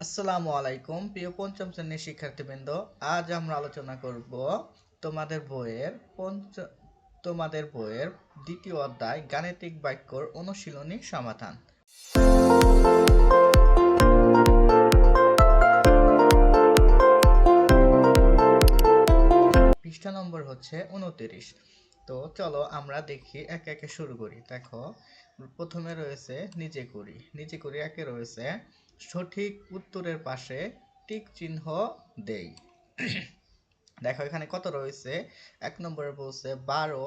আসসালামু আলাইকুম, প্রিয় পঞ্চম শ্রেণির শিক্ষার্থীবৃন্দ। আজ আমরা আলোচনা করব তোমাদের বইয়ের পঞ্চ, তোমাদের বইয়ের দ্বিতীয় অধ্যায় গাণিতিক বাক্যর অনুশীলনী সমাধান। পৃষ্ঠা নম্বর হচ্ছে উনতিরিশ। তো চলো আমরা দেখি একে একে শুরু করি। দেখো, প্রথমে রয়েছে নিজে করি। নিজে করি একে রয়েছে সঠিক উত্তরের পাশে টিক চিহ্ন দেই। দেখো, এখানে কত রয়েছে? এক নম্বরে বলছে বারো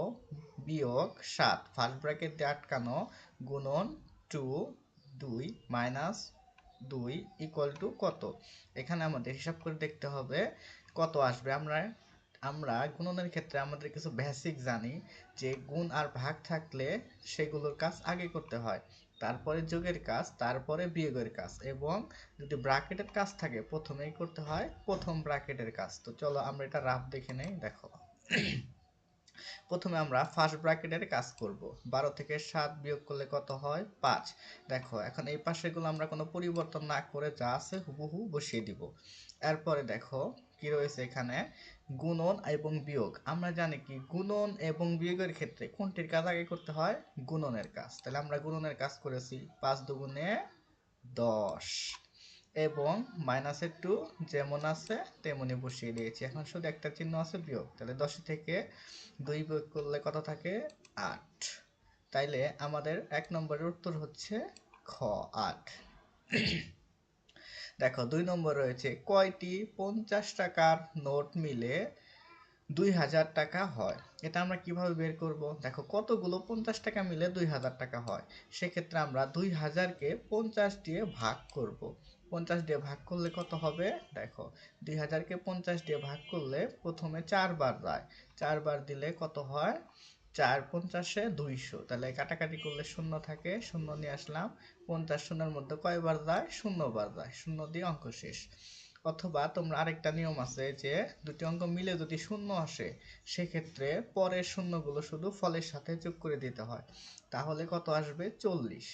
বিয়োগ সাত। ফার্স্ট ব্র্যাকেট দিয়ে আটকানো গুণন টু, দুই মাইনাস দুই ইকুয়াল টু কত? এখানে আমাদের হিসাব করে দেখতে হবে কত আসবে। আমরা আমরা গুণনের ক্ষেত্রে আমাদের কিছু বেসিক জানি যে গুণ আর ভাগ থাকলে সেগুলোর কাজ আগে করতে হয়। তারপরে যোগের কাজ, তারপরে বিয়োগের কাজ এবং যদি ব্র্যাকেটের কাজ থাকে, প্রথমেই করতে হয় প্রথম ব্র্যাকেটের কাজ। তো চলো আমরা এটা রাফ দেখে নেই, দেখো। প্রথমে আমরা ফার্স্ট ব্র্যাকেটের কাজ করব। বারো থেকে সাত বিয়োগ করলে কত হয়? পাঁচ। দেখো, এখন এই পাশেগুলো আমরা কোনো পরিবর্তন না করে যা আছে হুবহু বসিয়ে দিব। এরপরে দেখো কি রয়েছে এখানে? গুণন এবং বিয়োগ। আমরা জানি কি, গুণন এবং বিয়োগের ক্ষেত্রে কোনটির কাজ আগে করতে হয়? গুণনের কাজ। তাহলে আমরা গুণনের কাজ করেছি পাঁচ দুগুণে দশ। এবং মাইনাসের টু যেমন আছে তেমনি বসিয়ে দিয়েছি। এখন শুধু একটা চিহ্ন আছে বিয়োগ। তাহলে দশ থেকে দুই বিয়োগ করলে কত থাকে? আট। তাইলে আমাদের এক নম্বরের উত্তর হচ্ছে খ, আট। দেখো, দুই নম্বর রয়েছে, কয়টি পঞ্চাশ টাকার নোট মিলে দুই হাজার টাকা হয়? এটা আমরা কীভাবে বের করব? দেখো, কতগুলো পঞ্চাশ টাকা মিলে দুই হাজার টাকা হয়? সেক্ষেত্রে আমরা দুই হাজারকে পঞ্চাশ দিয়ে ভাগ করব। পঞ্চাশ দিয়ে ভাগ করলে কত হবে? দেখো, দুই হাজারকে পঞ্চাশ দিয়ে ভাগ করলে প্রথমে চারবার যায়। চারবার দিলে কত হয়? চার পঞ্চাশে দুইশো। তাহলে কাটাকাটি করলে শূন্য থাকে, শূন্য নিয়ে আসলাম, পঞ্চাশ শূন্যের মধ্যে কয়বার যায়? শূন্য বার যায়, শূন্য দিয়ে অঙ্ক শেষ। অথবা তোমরা আরেকটা নিয়ম আছে যে, দুটি অঙ্ক মিলে যদি শূন্য আসে, সেক্ষেত্রে পরের শূন্যগুলো শুধু ফলের সাথে যোগ করে দিতে হয়। তাহলে কত আসবে? চল্লিশ।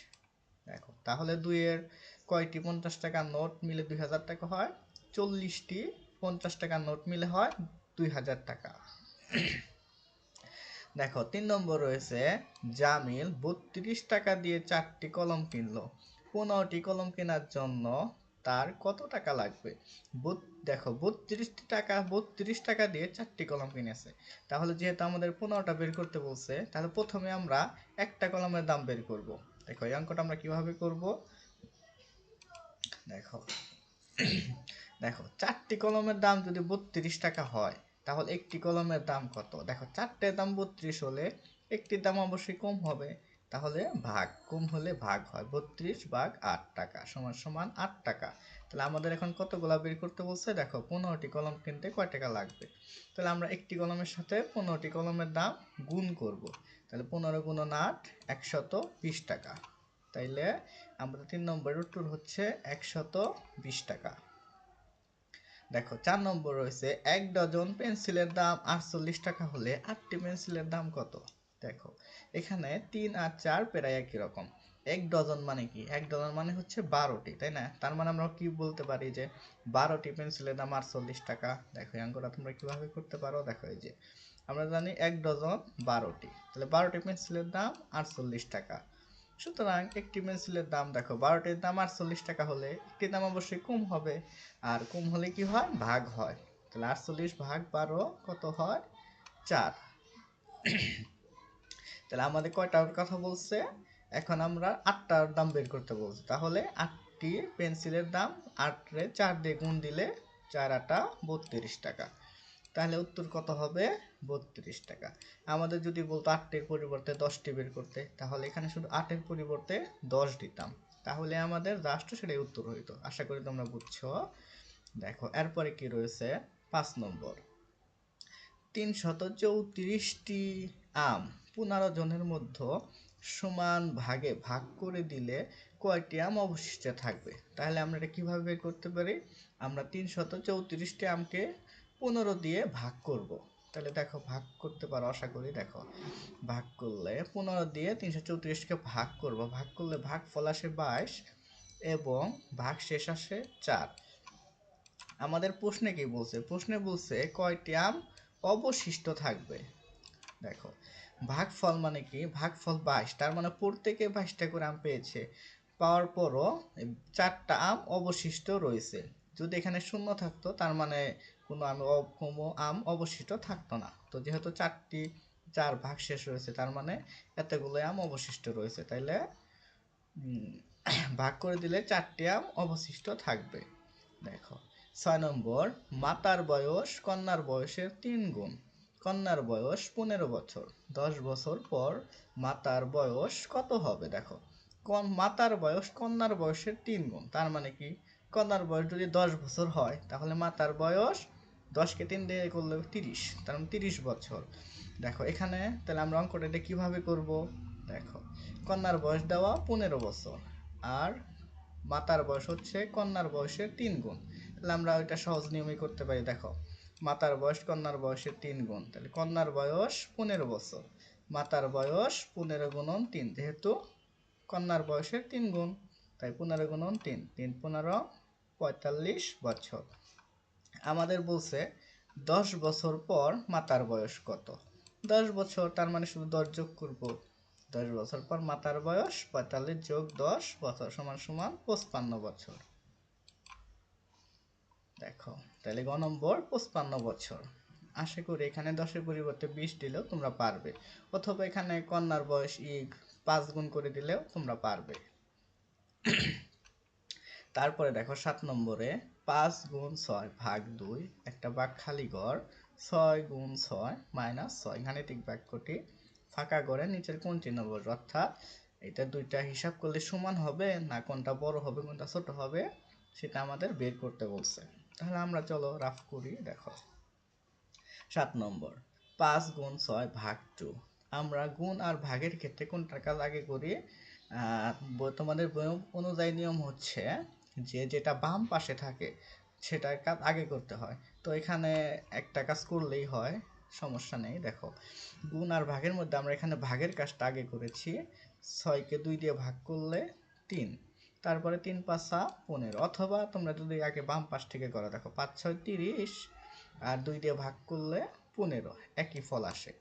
দেখো, তাহলে দুইয়ের কয়টি? পঞ্চাশ টাকার নোট মিলে দুই হাজার টাকা হয়। চল্লিশটি পঞ্চাশ টাকার নোট মিলে হয় দুই হাজার টাকা। দেখো, তিন নম্বর রয়েছে, জামিল বত্রিশ টাকা দিয়ে চারটি কলম কিনলো। পনেরোটি কলম কেনার জন্য তার কত টাকা লাগবে? দেখো, বত্রিশটি টাকা, বত্রিশ টাকা দিয়ে চারটি কলম কিনেছে। তাহলে যেহেতু আমাদের পনেরোটা বের করতে বলছে, তাহলে প্রথমে আমরা একটা কলমের দাম বের করব। দেখো, এই অঙ্কটা আমরা কীভাবে করব? দেখো দেখো, চারটি কলমের দাম যদি বত্রিশ টাকা হয় তাহলে একটি কলমের দাম কত? দেখো, চারটে দাম বত্রিশ হলে একটির দাম অবশ্যই কম হবে। তাহলে ভাগ, কম হলে ভাগ হয়। বত্রিশ ভাগ আট টাকা সমান সমান আট টাকা। তাহলে আমাদের এখন কতগুলা বের করতে বলছে? দেখো, পনেরোটি কলম কিনতে কয় টাকা লাগবে? তাহলে আমরা একটি কলমের সাথে পনেরোটি কলমের দাম গুণ করব। তাহলে পনেরো গুণন আট, একশত বিশ টাকা। তাইলে আমাদের তিন নম্বরের উত্তর হচ্ছে একশত বিশ টাকা। দেখো, চার নম্বর রয়েছে, এক ডজন পেন্সিলের দাম আটচল্লিশ টাকা হলে আটটি পেন্সিলের দাম কত? দেখো, এখানে তিন আর চার প্রায় একই রকম। এক ডজন মানে কি? এক ডজন মানে হচ্ছে বারোটি, তাই না? তার মানে আমরা কি বলতে পারি যে বারোটি পেন্সিলের দাম আটচল্লিশ টাকা? দেখো অঙ্কটা তোমরা কীভাবে করতে পারো? দেখো, এই যে, আমরা জানি এক ডজন বারোটি, তাহলে বারোটি পেন্সিলের দাম আটচল্লিশ টাকা। সুতরাং একটি পেন্সিলের দাম দেখো, বারোটির দাম আটচল্লিশ টাকা হলে একটি দাম অবশ্যই কম হবে। আর কম হলে কি হয়? ভাগ হয়। তাহলে আটচল্লিশ ভাগ বারো কত হয়? চার। তাহলে আমাদের কয়টার কথা বলছে? এখন আমরা আটটার দাম বের করতে বলছি। তাহলে আটটি পেন্সিলের দাম আটরে চার দিয়ে গুণ দিলে চার আটা বত্রিশ টাকা। তাহলে উত্তর কত হবে? বত্রিশ টাকা। আমাদের যদি বলতো আটটির পরিবর্তে দশটি বের করতে, তাহলে এখানে শুধু আটের পরিবর্তে দশ দিতাম। তাহলে আমাদের জাস্ট সেটাই উত্তর হইতো। আশা করি তোমরা বুঝছ। দেখো, এরপরে কি রয়েছে? পাঁচ নম্বর। তিনশত চৌত্রিশটি আম পনেরো জনের মধ্যে সমান ভাগে ভাগ করে দিলে কয়টি আম অবশিষ্ট থাকবে? তাহলে আমরা এটা কীভাবে বের করতে পারি? আমরা তিনশত চৌত্রিশটি আমকে পনেরো দিয়ে ভাগ করব। তাহলে দেখো ভাগ করতে পারো, আশা করি দেখো ভাগ করলে পনেরো দিয়ে তিনশো চৌত্রিশকে ভাগ করব। ভাগ করলে ভাগ ফল আসে বাইশ এবং ভাগ শেষ আসে চার। আমাদের প্রশ্নে কি বলছে? প্রশ্নে বলছে কয়টি আম অবশিষ্ট থাকবে? দেখো, ভাগফল মানে কি? ভাগফল বাইশ, তার মানে প্রত্যেকে বাইশটা করে আম পেয়েছে। পাওয়ার পরও চারটা আম অবশিষ্ট রয়েছে। যদি এখানে শূন্য থাকতো, তার মানে কোনো আম আম অবশিষ্ট থাকতো না। তো যেহেতু চারটি, চার ভাগ শেষ রয়েছে তার মানে এতগুলো আম অবশিষ্ট রয়েছে। তাইলে ভাগ করে দিলে চারটি আম অবশিষ্ট থাকবে। দেখো, ছয় নম্বর, মাতার বয়স কন্যার বয়সের তিন গুণ। কন্যার বয়স পনেরো বছর। দশ বছর পর মাতার বয়স কত হবে? দেখো, কন, মাতার বয়স কন্যার বয়সের তিন গুণ। তার মানে কি? কন্যার বয়স যদি দশ বছর হয়, তাহলে মাতার বয়স দশকে তিন দিয়ে করলে তিরিশ, তার মানে তিরিশ বছর। দেখো, এখানে তাহলে আমরা অঙ্কটা এটা কীভাবে করব? দেখো, কন্যার বয়স দেওয়া পনেরো বছর আর মাতার বয়স হচ্ছে কন্যার বয়সের তিন গুণ। তাহলে আমরা ওইটা সহজ নিয়মে করতে পারি। দেখো, মাতার বয়স কন্যার বয়সের তিন গুণ। তাহলে কন্যার বয়স পনেরো বছর, মাতার বয়স পনেরো গুণন তিন, যেহেতু কন্যার বয়সের তিন গুণ, তাই পনেরো গুণন তিন তিন পনেরো পঁয়তাল্লিশ বছর। আমাদের বলছে দশ বছর পর মাতার বয়স কত? দশ বছর, তার মানে শুধু দশ যোগ করব। দশ বছর পর মাতার বয়স পঁয়তাল্লিশ যোগ দশ বছর সমান সমান পঁচপান্ন বছর। দেখো, তাহলে গ নম্বর, পঁচপান্ন বছর। আশা করি এখানে দশের পরিবর্তে বিশ দিলেও তোমরা পারবে। অথবা এখানে কন্যার বয়স ই পাঁচ গুণ করে দিলেও তোমরা পারবে। তারপরে দেখো সাত নম্বরে পাঁচ গুণ ছয় ভাগ দুই, একটা ভাগ খালি ঘর ছয় গুণ ছয় মাইনাস ছয়, গাণিতিক বাক্যটি ফাঁকা ঘরে নিচের কোন চিহ্ন বসবে অর্থাৎ এটা দুইটা হিসাব করলে সমান হবে না কোনটা বড় হবে, কোনটা ছোট হবে, সেটা আমাদের বের করতে বলছে। তাহলে আমরা চলো রাফ করি, দেখো। সাত নম্বর, পাঁচ গুণ ছয় ভাগ টু আমরা গুণ আর ভাগের ক্ষেত্রে কোনটার কাজ আগে করি? তোমাদের অনুযায়ী নিয়ম হচ্ছে যে যেটা বাম পাশে থাকে, সেটার কাজ আগে করতে হয়। তো এখানে একটা কাজ করলেই হয়, সমস্যা নেই, দেখো। গুণ আর ভাগের মধ্যে আমরা এখানে ভাগের কাজটা আগে করেছি। ছয়কে দুই দিয়ে ভাগ করলে তিন। তারপরে তিন, পাঁচা পনেরো। অথবা তোমরা যদি আগে বাম পাশ থেকে করো, দেখো, পাঁচ, ছয়, তিরিশ আর দুই দিয়ে ভাগ করলে পনেরো। একই ফল আসে।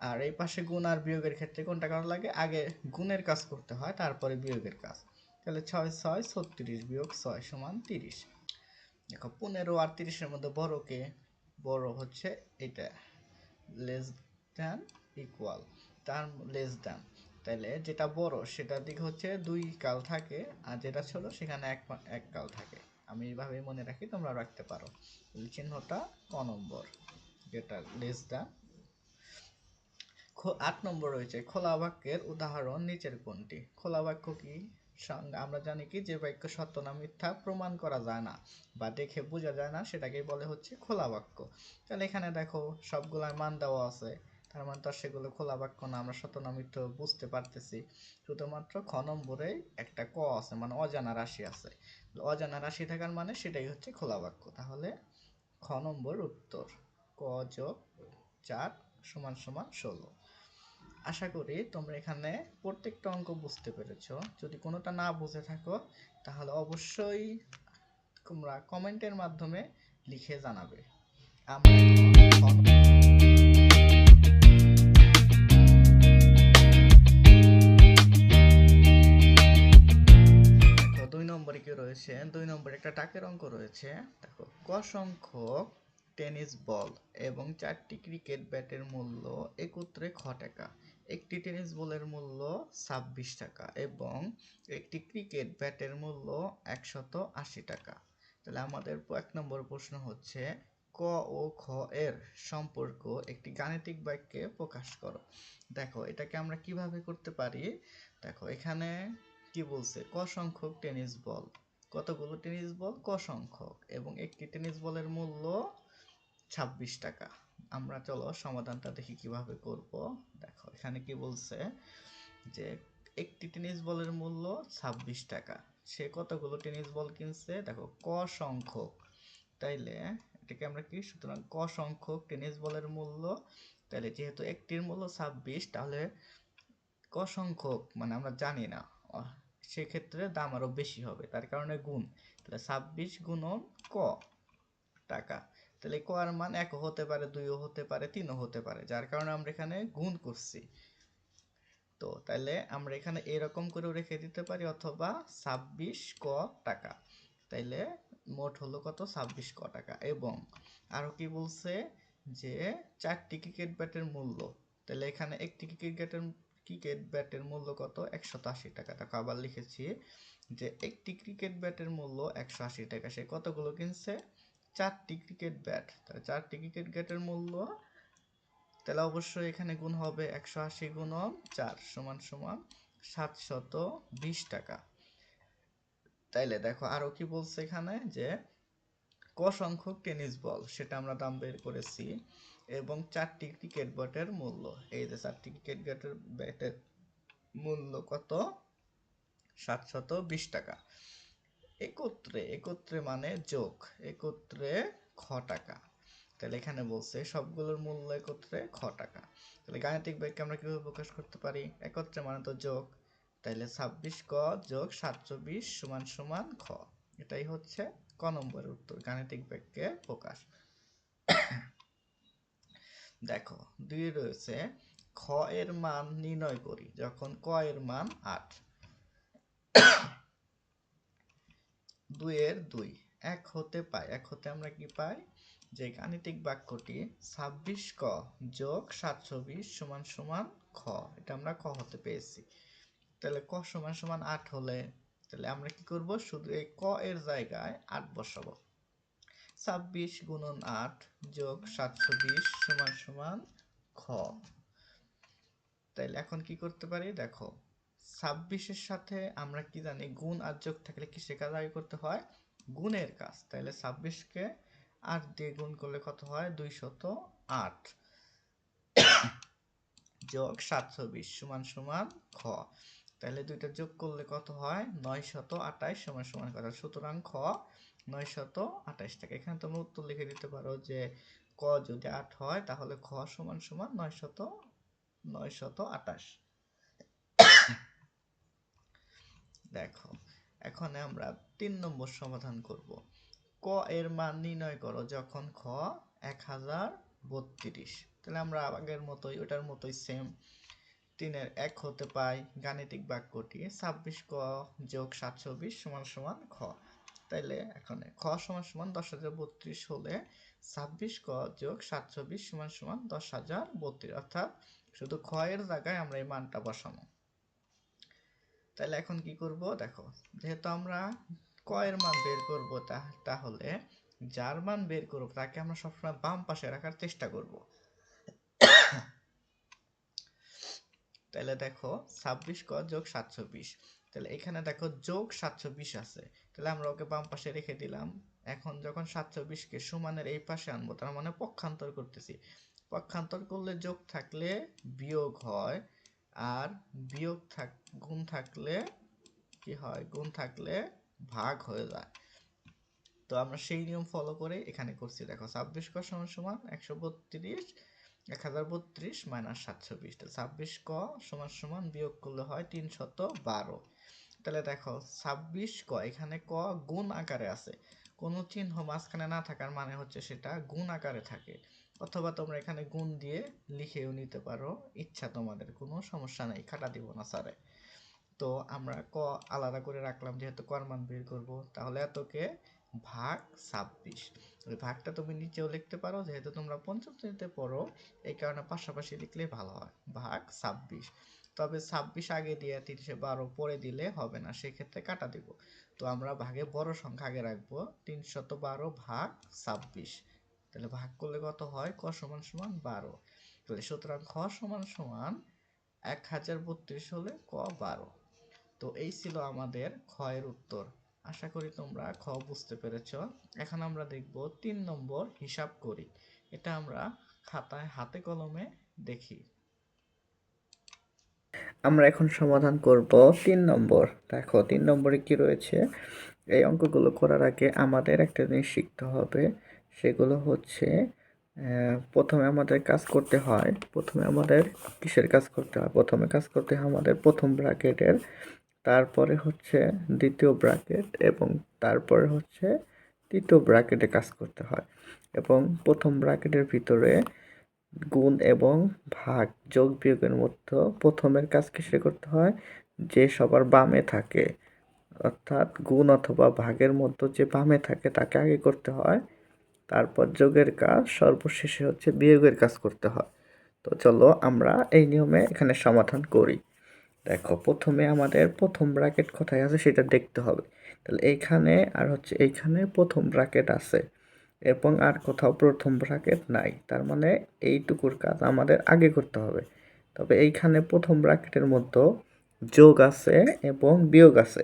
আর এই পাশে গুণ আর বিয়োগের ক্ষেত্রে কোনটা করা লাগে? আগে গুণের কাজ করতে হয়, তারপরে বিয়োগের কাজ। তাহলে ছয় ছয়, ছত্রিশ বিয়োগ ছয় সমান তিরিশ। দেখো পনেরো আর তিরিশের মধ্যে বড় কে? বড় হচ্ছে এটা। লেস দ্যান ইকুয়াল তার লেস দ্যান তাহলে যেটা বড় সেটার দিকে হচ্ছে দুই কাল থাকে আর যেটা ছোট সেখানে এক এক কাল থাকে। আমি এইভাবে মনে রাখি, তোমরা রাখতে পারো। চিহ্নটা ক নম্বর? যেটা লেস দ্যান আট নম্বর রয়েছে। খোলা বাক্যের উদাহরণ নিচের কোনটি? খোলা বাক্য কি? সঙ্গে। আমরা জানি কি, যে বাক্য সত্য না মিথ্যা প্রমাণ করা যায় না বা দেখে বোঝা যায় না, সেটাকেই বলে হচ্ছে খোলা বাক্য। তাহলে এখানে দেখো সবগুলার মান দেওয়া আছে। তার মানে তো সেগুলো খোলা বাক্য না, আমরা মিথ্যা বুঝতে পারতেছি। শুধুমাত্র খ নম্বরে একটা ক আছে মানে অজানা রাশি আছে। অজানা রাশি থাকার মানে সেটাই হচ্ছে খোলা বাক্য। তাহলে খ নম্বর উত্তর। ক যোগ চার সমান সমান ষোলো। আশা করি তোমরা এখানে প্রত্যেকটা অঙ্ক বুঝতে পেরেছ। যদি কোনোটা না বুঝে থাকো, তাহলে অবশ্যই তোমরা কমেন্টের মাধ্যমে লিখে জানাবে। আমরা রয়েছে? দুই নম্বরে একটা টাকের অঙ্ক রয়েছে। দেখো, ক সংখ্যক টেনিস বল এবং চারটি ক্রিকেট ব্যাটের মূল্য একত্রে খ টাকা। একটি টেনিস বলের মূল্য ছাব্বিশ টাকা এবং একটি ক্রিকেট ব্যাটের মূল্য একশত আশি টাকা। তাহলে আমাদের এক নম্বর প্রশ্ন হচ্ছে, ক ও খ এর সম্পর্ক একটি গাণিতিক বাক্যে প্রকাশ করো। দেখো, এটাকে আমরা কীভাবে করতে পারি? দেখো, এখানে কি বলছে? ক সংখ্যক টেনিস বল। কতগুলো টেনিস বল? ক সংখ্যক এবং একটি টেনিস বলের মূল্য ছাব্বিশ টাকা। আমরা চলো সমাধানটা দেখি কীভাবে করব। দেখো, এখানে কি বলছে যে একটি টেনিস বলের মূল্য ছাব্বিশ টাকা। সে কতগুলো টেনিস বল কিনছে? দেখো, ক সংখ্যক। তাইলে এটাকে আমরা কি? সুতরাং ক সংখ্যক টেনিস বলের মূল্য। তাহলে যেহেতু একটির মূল্য ছাব্বিশ, তাহলে ক সংখ্যক? মানে আমরা জানি না। সেক্ষেত্রে দাম আরও বেশি হবে, তার কারণে গুণ। তাহলে ছাব্বিশ গুণন ক টাকা। তাহলে ক এর মান একও হতে পারে দুইও হতে পারে তিনও হতে পারে, যার কারণে আমরা এখানে গুণ করছি। তো তাহলে আমরা এখানে এরকম করেও রেখে দিতে পারি অথবা ছাব্বিশ ক টাকা। তাইলে মোট হলো কত? ছাব্বিশ ক টাকা। এবং আরও কি বলছে? যে চারটি ক্রিকেট ব্যাটের মূল্য। তাহলে এখানে একটি ক্রিকেটের ক্রিকেট ব্যাটের মূল্য কত? একশত আশি টাকা। দেখো আবার লিখেছি যে একটি ক্রিকেট ব্যাটের মূল্য একশো আশি টাকা। সে কতগুলো কিনছে? চারটি ক্রিকেট ব্যাট তাহলে চারটি ক্রিকেট ব্যাটের মূল্য, তাহলে অবশ্যই এখানে গুণ হবে একশো আশি গুণন চার সমান সমান সাতশত বিশ টাকা। তাইলে দেখো আরও কি বলছে এখানে যে, ক সংখ্যক টেনিস বল সেটা আমরা দাম বের করেছি এবং চারটি ক্রিকেট ব্যাটের মূল্য। এই যে চারটি ক্রিকেট ব্যাটের ব্যাটের মূল্য কত? সাতশত বিশ টাকা। একত্রে একত্রে মানে যোগ, একত্রে খ টাকা। তাহলে এখানে বলছে সবগুলোর মূল্য একত্রে খ টাকা। তাহলে গাণিতিক ব্যাখ্যা আমরা কীভাবে প্রকাশ করতে পারি? একত্রে মানে তো যোগ। তাহলে ছাব্বিশ ক যোগ সাতশো বিশ সমান সমান খ। এটাই হচ্ছে ক নম্বরের উত্তর, গাণিতিক বাক্যে প্রকাশ। দেখো দুই রয়েছে খ এর মান নির্ণয় করি, যখন ক এর মান আট। দুইয়ের দুই। এক হতে পাই। এক হতে আমরা কি পাই? যে গাণিতিক বাক্যটি ছাব্বিশ ক যোগ সাতশো বিশ সমান সমান খ। এটা আমরা ক হতে পেয়েছি। তাহলে ক সমান সমান আট হলে তাহলে আমরা কি করব? শুধু এই ক এর জায়গায় আট বসাবো। ছাব্বিশ গুণন আট যোগ সাতশো বিশ সমান সমান খ। তাইলে এখন কি করতে পারি? দেখো ছাব্বিশের সাথে আমরা কি জানি, গুণ আর যোগ থাকলে কি সে কাজ আগে করতে হয়? গুণের কাজ। তাহলে ছাব্বিশকে আট দিয়ে গুণ করলে কত হয়? দুইশত আট। যোগ সাতশো বিশ সমান সমান খ। তাহলে দুইটা যোগ করলে কত হয়? নয় শত আঠাইশ সমান সমান কত? সুতরাং খ নয় শত আঠাইশ টাকা এখানে তোমরা উত্তর লিখে দিতে পারো যে ক যদি আট হয়, তাহলে খ সমান সমান নয় শত নয় শত আঠাশ দেখো, এখন আমরা তিন নম্বর সমাধান করব। ক এর মান নির্ণয় করো যখন খ এক হাজার বত্রিশ। তাহলে আমরা আগের মতোই, ওটার মতোই সেম তিনের এক হতে পাই গাণিতিক বাক্যটি ছাব্বিশ ক যোগ সাতশো বিশ সমান সমান খ। তাইলে এখন খ সমান সমান দশ হাজার বত্রিশ হলে ছাব্বিশ ক যোগ সাতশো বিশ সমান সমান দশ হাজার বত্রিশ। অর্থাৎ শুধু খ এর জায়গায় আমরা এই মানটা বসাবো। তাহলে এখন কি করব? দেখো, যেহেতু আমরা ক এর মান বের করব তাহলে যার মান বের করব, তাকে আমরা সবসময় বাম পাশে রাখার চেষ্টা করব। তাহলে দেখো, ছাব্বিশ ক যোগ সাতশো বিশ তাহলে এখানে দেখো যোগ সাতশো বিশ আছে। তাহলে আমরা ওকে বাম পাশে রেখে দিলাম। এখন যখন সাতশো বিশকে সমানের এই পাশে আনব, তার মানে পক্ষান্তর করতেছি। পক্ষান্তর করলে যোগ থাকলে বিয়োগ হয় আর বিয়োগ থাক, গুণ থাকলে কি হয়? গুণ থাকলে ভাগ হয়ে যায়। তো আমরা সেই নিয়ম ফলো করে এখানে করছি। দেখো, ছাব্বিশ ক সমান সমান একশো বত্রিশ, এক হাজার বত্রিশ মাইনাস সাতশো বিশ ছাব্বিশ ক সমান সমান বিয়োগ করলে হয় তিনশত বারো। তাহলে দেখো, ছাব্বিশ ক, এখানে ক গুণ আকারে আছে। কোনো চিহ্ন মাঝখানে না থাকার মানে হচ্ছে সেটা গুণ আকারে থাকে। অথবা তোমরা এখানে গুণ দিয়ে লিখেও নিতে পারো। ইচ্ছা তোমাদের, কোনো সমস্যা নেই, খাটা দিব না স্যারে তো আমরা ক আলাদা করে রাখলাম, যেহেতু কর মান বের করব, তাহলে এতকে ভাগ ছাব্বিশ। ওই ভাগটা তুমি নিচেও লিখতে পারো, যেহেতু তোমরা পঞ্চম শ্রেণীতে পড়ো, এই কারণে পাশাপাশি লিখলে ভালো হয়। ভাগ ছাব্বিশ। তবে ছাব্বিশ আগে দিয়ে তিরিশে বারো পরে দিলে হবে না, সেক্ষেত্রে কাটা দিব। তো আমরা ভাগে বড় সংখ্যা আগে রাখব। তিনশত বারো ভাগ ছাব্বিশ। তাহলে ভাগ করলে কত হয়? ক সমান সমান বারো। তাহলে সুতরাং খ সমান সমান এক হাজার বত্রিশ হলে ক বারো। তো এই ছিল আমাদের এর উত্তর। আশা করি তোমরা খ বুঝতে পেরেছ। এখন আমরা দেখব তিন নম্বর হিসাব করি। এটা আমরা খাতায় হাতে কলমে দেখি। আমরা এখন সমাধান করব তিন নম্বর। দেখো, তিন নম্বরে কি রয়েছে? এই অঙ্কগুলো করার আগে আমাদের একটা জিনিস শিখতে হবে। সেগুলো হচ্ছে প্রথমে আমাদের কাজ করতে হয়, প্রথমে আমাদের কিসের কাজ করতে হয়? প্রথমে কাজ করতে হয় আমাদের প্রথম ব্র্যাকেটের, তারপরে হচ্ছে দ্বিতীয় ব্র্যাকেট এবং তারপরে হচ্ছে তৃতীয় ব্র্যাকেটে কাজ করতে হয়। এবং প্রথম ব্র্যাকেটের ভিতরে গুণ এবং ভাগ, যোগ বিয়োগের মধ্যে প্রথমের কাজ কিসে করতে হয়? যে সবার বামে থাকে। অর্থাৎ গুণ অথবা ভাগের মধ্যে যে বামে থাকে তাকে আগে করতে হয়। তারপর যোগের কাজ সর্বশেষে হচ্ছে বিয়োগের কাজ করতে হয়। তো চলো আমরা এই নিয়মে এখানে সমাধান করি। দেখো, প্রথমে আমাদের প্রথম ব্র্যাকেট কোথায় আছে সেটা দেখতে হবে। তাহলে এইখানে আর হচ্ছে এইখানে প্রথম ব্র্যাকেট আছে। এবং আর কোথাও প্রথম ব্র্যাকেট নাই। তার মানে এইটুকুর কাজ আমাদের আগে করতে হবে। তবে এইখানে প্রথম ব্র্যাকেটের মধ্যে যোগ আছে এবং বিয়োগ আছে।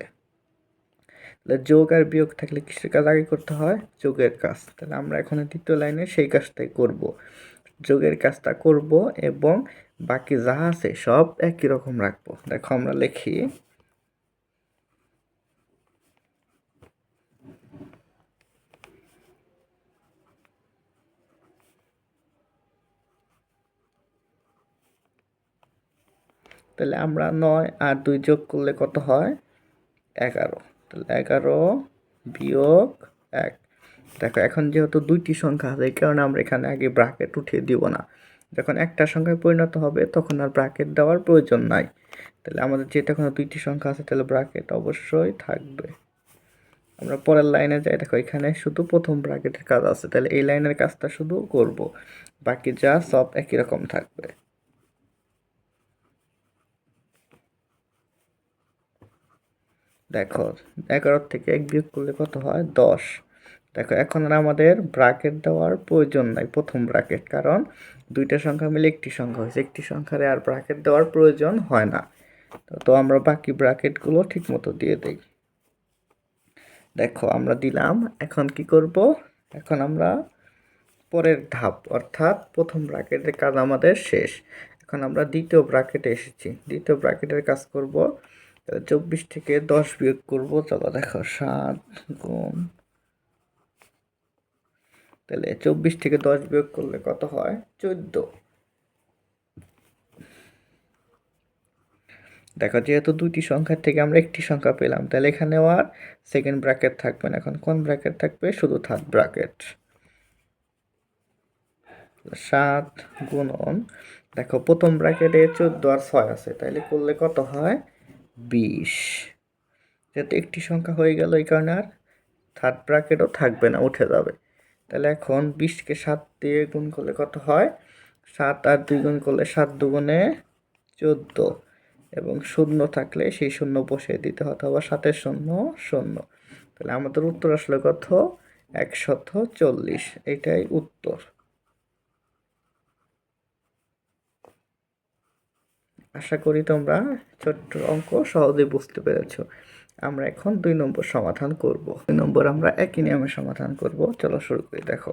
তাহলে যোগ আর বিয়োগ থাকলে কিসের কাজ আগে করতে হয়? যোগের কাজ। তাহলে আমরা এখন দ্বিতীয় লাইনে সেই কাজটাই করব। যোগের কাজটা করব এবং বাকি যা আছে সব একই রকম রাখব। দেখো আমরা লিখি তাহলে আমরা নয় আর দুই যোগ করলে কত হয়? এগারো। তাহলে এগারো বিয়োগ এক। দেখো, এখন যেহেতু দুইটি সংখ্যা আছে, এই কারণে আমরা এখানে আগে ব্রাকেট উঠিয়ে দিব না। যখন একটা সংখ্যায় পরিণত হবে, তখন আর ব্রাকেট দেওয়ার প্রয়োজন নাই। তাহলে আমাদের যেহেতু এখন দুইটি সংখ্যা আছে, তাহলে ব্রাকেট অবশ্যই থাকবে। আমরা পরের লাইনে যাই। দেখো, এখানে শুধু প্রথম ব্রাকেটের কাজ আছে। তাহলে এই লাইনের কাজটা শুধু করব। বাকি যা সব একই রকম থাকবে। দেখো, এগারো থেকে এক বিয়োগ করলে কত হয়? দশ। দেখো, এখন আর আমাদের ব্রাকেট দেওয়ার প্রয়োজন নাই, প্রথম ব্রাকেট কারণ দুইটা সংখ্যা মিলে একটি সংখ্যা হয়েছে। একটি সংখ্যারে আর ব্রাকেট দেওয়ার প্রয়োজন হয় না। তো আমরা বাকি ব্রাকেটগুলো ঠিক মতো দিয়ে দিই। দেখো, আমরা দিলাম, এখন কি করব? এখন আমরা পরের ধাপ, অর্থাৎ প্রথম ব্রাকেটের কাজ আমাদের শেষ। এখন আমরা দ্বিতীয় ব্রাকেটে এসেছি। দ্বিতীয় ব্রাকেটের কাজ করব চব্বিশ থেকে দশ বিয়োগ করব, চলো দেখো সাত গুণ। তাহলে চব্বিশ থেকে দশ বিয়োগ করলে কত হয়? চোদ্দ। দেখো যেহেতু দুইটি সংখ্যার থেকে আমরা একটি সংখ্যা পেলাম, তাহলে এখানেও আর সেকেন্ড ব্র্যাকেট থাকবে না। এখন কোন ব্র্যাকেট থাকবে? শুধু থার্ড ব্র্যাকেট সাত গুণন। দেখো প্রথম ব্র্যাকেটে চোদ্দ আর ছয় আছে তাইলে করলে কত হয়? বিশ। যেহেতু একটি সংখ্যা হয়ে গেল, এই কারণে আর থার্ড ব্র্যাকেটও থাকবে না, উঠে যাবে। তাহলে এখন বিশকে সাত দিয়ে গুণ করলে কত হয়? সাত আর দুই গুণ করলে সাত দুগুণে চোদ্দ। এবং শূন্য থাকলে সেই শূন্য বসিয়ে দিতে হতো আবার সাতের শূন্য শূন্য। তাহলে আমাদের উত্তর আসলে কত? একশত চল্লিশ। এটাই উত্তর। আশা করি তোমরা ছোট্ট অঙ্ক সহজে বুঝতে পেরেছ। আমরা এখন দুই নম্বর সমাধান করব। দুই নম্বর আমরা একই নিয়মে সমাধান করব। চলো শুরু করি, দেখো।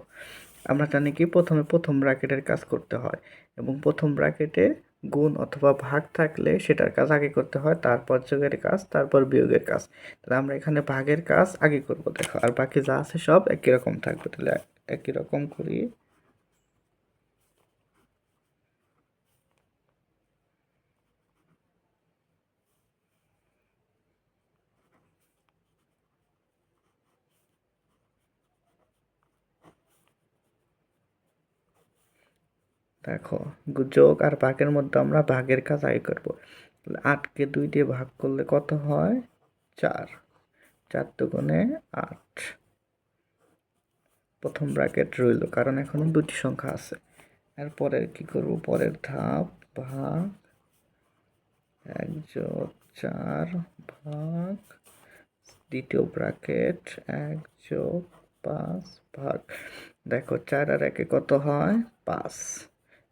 আমরা জানি কি, প্রথমে প্রথম ব্র্যাকেটের কাজ করতে হয় এবং প্রথম ব্র্যাকেটে গুণ অথবা ভাগ থাকলে সেটার কাজ আগে করতে হয়, তারপর যোগের কাজ, তারপর বিয়োগের কাজ। তাহলে আমরা এখানে ভাগের কাজ আগে করব, দেখো। আর বাকি যা আছে সব একই রকম থাকবে, তাহলে একই রকম করি। দেখো যোগ আর ভাগের মধ্যে আমরা ভাগের কাজ আগে করব। তাহলে আটকে দুই দিয়ে ভাগ করলে কত হয়? চার। চার দুগুণে আট। প্রথম ব্র্যাকেট রইল, কারণ এখনও দুটি সংখ্যা আছে। এরপরের কি করব? পরের ধাপ, ভাগ, এক যোগ চার, ভাগ, দ্বিতীয় ব্র্যাকেট, এক যোগ পাঁচ, ভাগ। দেখো, চার আর একে কত হয়? পাঁচ।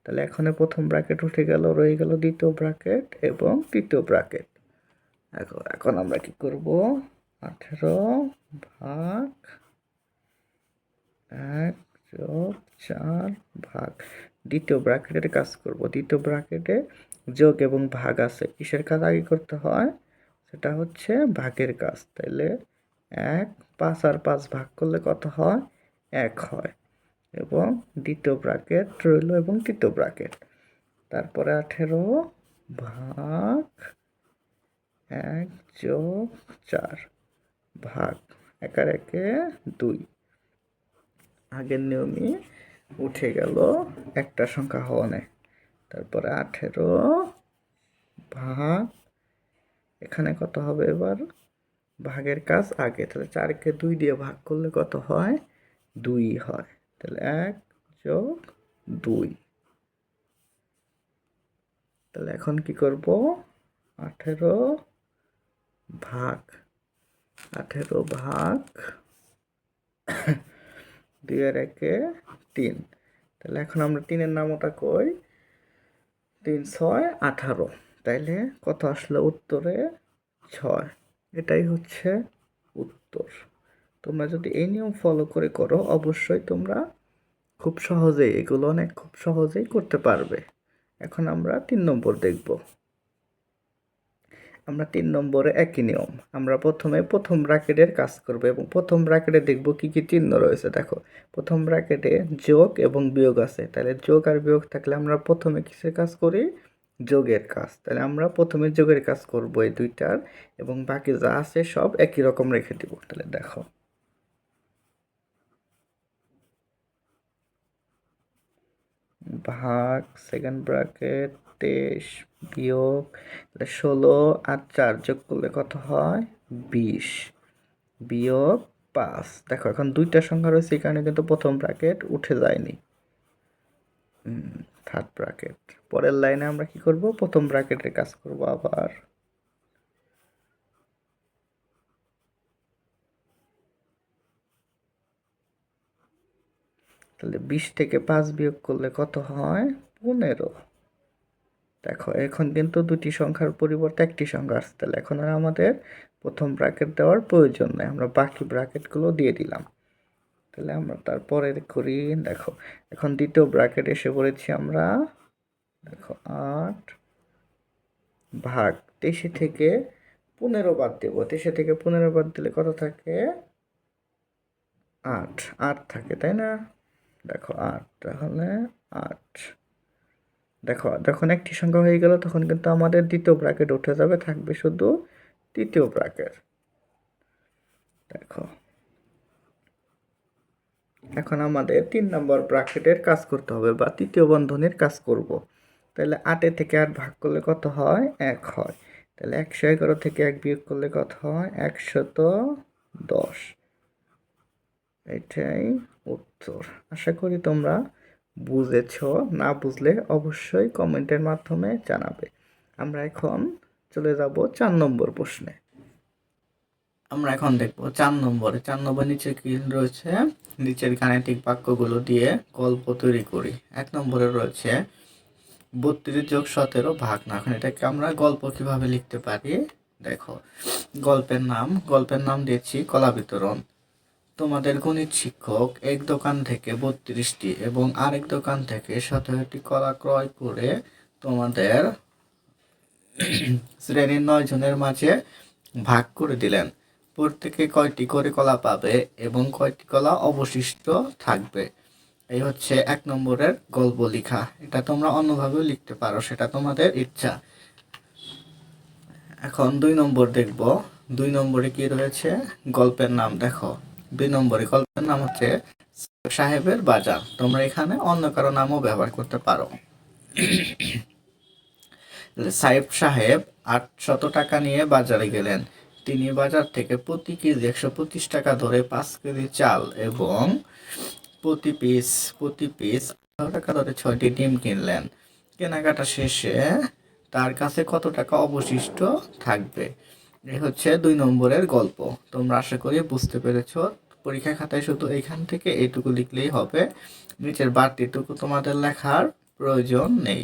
তাহলে এখানে প্রথম ব্র্যাকেট উঠে গেল, রয়ে গেল দ্বিতীয় ব্র্যাকেট এবং তৃতীয় ব্র্যাকেট দেখো, এখন আমরা কি করব? আঠেরো ভাগ এক যোগ চার ভাগ। দ্বিতীয় ব্র্যাকেটের কাজ করব। দ্বিতীয় ব্র্যাকেটে যোগ এবং ভাগ আছে। কিসের কাজ আগে করতে হয়? সেটা হচ্ছে ভাগের কাজ। তাইলে এক পাঁচ আর পাঁচ ভাগ করলে কত হয়? এক হয়। এবং দ্বিতীয় ব্রাকেট রইল এবং তৃতীয় ব্রাকেট তারপরে আঠেরো ভাগ এক যোগ চার, ভাগ একার একে দুই। আগের নিয়মই উঠে গেল একটা সংখ্যা হওয়ানে। তারপরে আঠেরো ভাগ, এখানে কত হবে এবার? ভাগের কাজ আগে, তাহলে চারকে দুই দিয়ে ভাগ করলে কত হয়? দুই হয়। তাহলে এক যোগ দুই। তাহলে এখন কি করব? আঠেরো ভাগ আঠেরো ভাগ দুই আর একে তিন। তাহলে এখন আমরা তিনের নামটা কই? তিন, ছয়, আঠারো। তাইলে কত আসলো? উত্তরে ছয়। এটাই হচ্ছে উত্তর। তোমরা যদি এই নিয়ম ফলো করে করো, অবশ্যই তোমরা খুব সহজেই এগুলো অনেক খুব সহজেই করতে পারবে। এখন আমরা তিন নম্বর দেখব। আমরা তিন নম্বরে একই নিয়ম। আমরা প্রথমে প্রথম ব্র্যাকেটের কাজ করব এবং প্রথম ব্র্যাকেটে দেখব কি কি চিহ্ন রয়েছে। দেখো, প্রথম ব্র্যাকেটে যোগ এবং বিয়োগ আছে। তাহলে যোগ আর বিয়োগ থাকলে আমরা প্রথমে কিসের কাজ করি? যোগের কাজ। তাহলে আমরা প্রথমে যোগের কাজ করব এই দুইটার এবং বাকি যা আছে সব একই রকম রেখে দিব। তাহলে দেখো। ভাগ সেকেন্ড ব্র্যাকেট তেইশ বিয়োগ ষোলো আর চার যোগ করলে কত হয়? বিশ বিয়োগ পাঁচ। দেখো, এখন দুইটা সংখ্যা রয়েছে কারণে কিন্তু প্রথম ব্র্যাকেট উঠে যায়নি। থার্ড ব্র্যাকেট পরের লাইনে আমরা কি করব? প্রথম ব্র্যাকেটের কাজ করব আবার। তাহলে বিশ থেকে পাঁচ বিয়োগ করলে কত হয়? পনেরো। দেখো, এখন কিন্তু দুটি সংখ্যার পরিবর্তে একটি সংখ্যা আসছে তাহলে এখন আর আমাদের প্রথম ব্র্যাকেট দেওয়ার প্রয়োজন নেই। আমরা বাকি ব্র্যাকেটগুলো দিয়ে দিলাম। তাহলে আমরা তারপরে করি, দেখো, এখন দ্বিতীয় ব্র্যাকেট এসে পড়েছি আমরা, দেখো, আট ভাগ তেইশে থেকে পনেরো বাদ দেব। তেইশে থেকে পনেরো বাদ দিলে কত থাকে? আট। আট থাকে, তাই না? দেখো আট, তাহলে আট। দেখো, যখন একটি সংখ্যা হয়ে গেল, তখন কিন্তু আমাদের দ্বিতীয় ব্র্যাকেট উঠে যাবে, থাকবে শুধু তৃতীয় ব্র্যাকেট দেখো। এখন আমাদের তিন নম্বর ব্র্যাকেটের কাজ করতে হবে, বা তৃতীয় বন্ধনের কাজ করব। তাহলে আটে থেকে আট ভাগ করলে কত হয়? এক হয়। তাহলে একশো এগারো থেকে এক বিয়োগ করলে কত হয়? একশত দশ। এটাই উত্তর। আশা করি তোমরা বুঝেছ। না বুঝলে অবশ্যই কমেন্টের মাধ্যমে জানাবে। আমরা এখন চলে যাব চার নম্বর প্রশ্নে। আমরা এখন দেখব চার নম্বরে। চার নম্বর নিচে কি রয়েছে? নিচের গাণিতিক বাক্যগুলো দিয়ে গল্প তৈরি করি। এক নম্বরে রয়েছে বত্রিশ যোগ সতেরো ভাগ না। এখন এটাকে আমরা গল্প কীভাবে লিখতে পারি? দেখো, গল্পের নাম গল্পের নাম দিয়েছি কলা বিতরণ তোমাদের গণিত শিক্ষক এক দোকান থেকে বত্রিশটি এবং আরেক দোকান থেকে সতেরোটি কলা ক্রয় করে তোমাদের শ্রেণির নয় জনের মাঝে ভাগ করে দিলেন। প্রত্যেকে কয়টি করে কলা পাবে এবং কয়টি কলা অবশিষ্ট থাকবে? এই হচ্ছে এক নম্বরের গল্প লেখা। এটা তোমরা অন্যভাবেও লিখতে পারো, সেটা তোমাদের ইচ্ছা। এখন দুই নম্বর দেখব। দুই নম্বরে কি রয়েছে? গল্পের নাম দেখো। দুই নম্বরে গল্পের নাম হচ্ছে সাহেবের বাজার। তোমরা এখানে অন্য কারও নামও ব্যবহার করতে পারো। সাহেব সাহেব আটশত টাকা নিয়ে বাজারে গেলেন। তিনি বাজার থেকে প্রতি কেজি একশো পঁচিশ টাকা ধরে পাঁচ কেজি চাল এবং প্রতি পিস প্রতি পিস আঠারো টাকা ধরে ছয়টি ডিম কিনলেন। কেনাকাটা শেষে তার কাছে কত টাকা অবশিষ্ট থাকবে? এই হচ্ছে দুই নম্বরের গল্প। তোমরা আশা করি বুঝতে পেরেছ। পরীক্ষা খাতায় শুধু এখান থেকে এইটুকু লিখলেই হবে। নিচের বাড়তিটুকু তোমাদের লেখার প্রয়োজন নেই।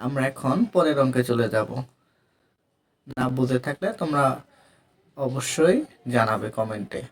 আমরা এখন পরের অঙ্কে চলে যাব। না বুঝে থাকলে তোমরা অবশ্যই জানাবে কমেন্টে।